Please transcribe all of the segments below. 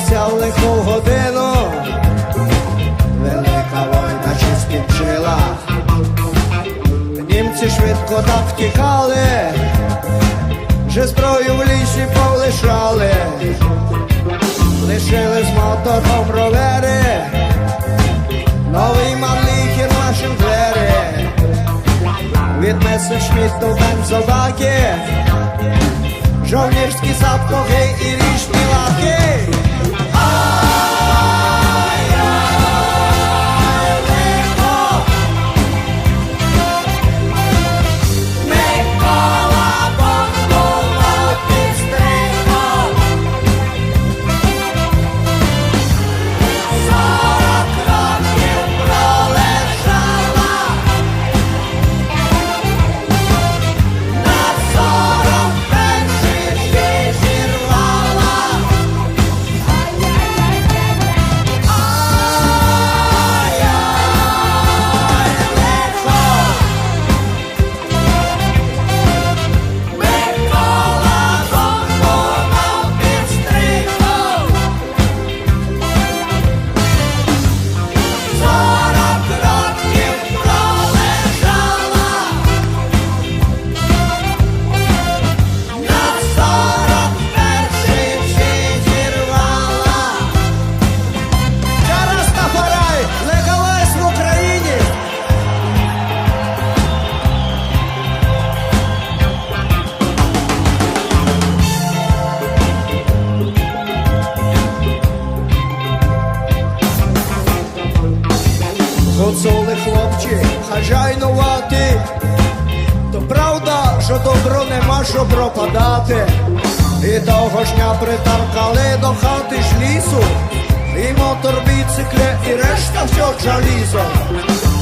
сталося в лиху годину, велика война чи скінчила, німці швидко так втікали, вже зброю в лісі полишали, лишили з мотором ровери, новий малихір нашим двері, віднесли шміт до бензобаки, Żołnierski zapkowy і liśni лаки. Гуцули хлопці, хазяйнувати, то правда, що добро нема що пропадати. І того ж дня притаркали до хати ж лісу, і мотор, біцикле, і решта все жалізо.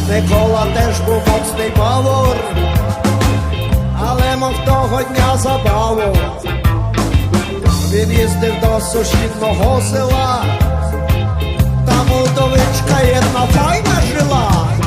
Микола теж був моцний павор, але мав того дня забаву. Він їздив до сусідного села, там удовичка файна жила.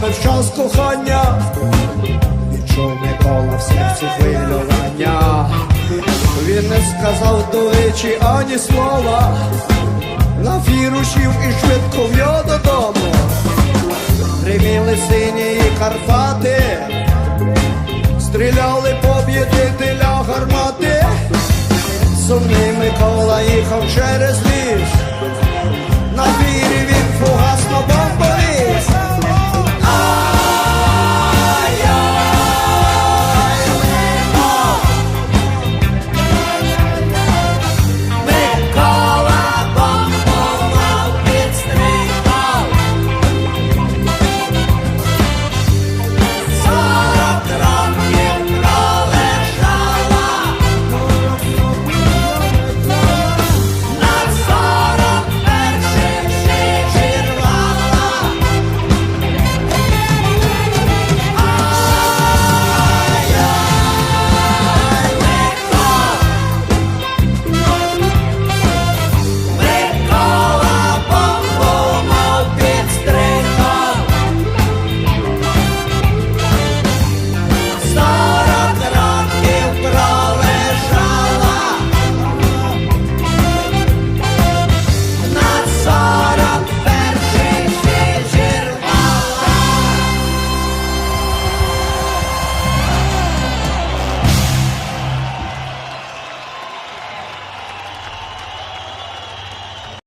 Саме в час кохання, відчув Микола в серці хвилювання. Він не сказав до речі ані слова, на фірушів і швидко в'я додому. Гриміли сині Карпати, стріляли поб'єдителя гармати. Сумний Микола їхав через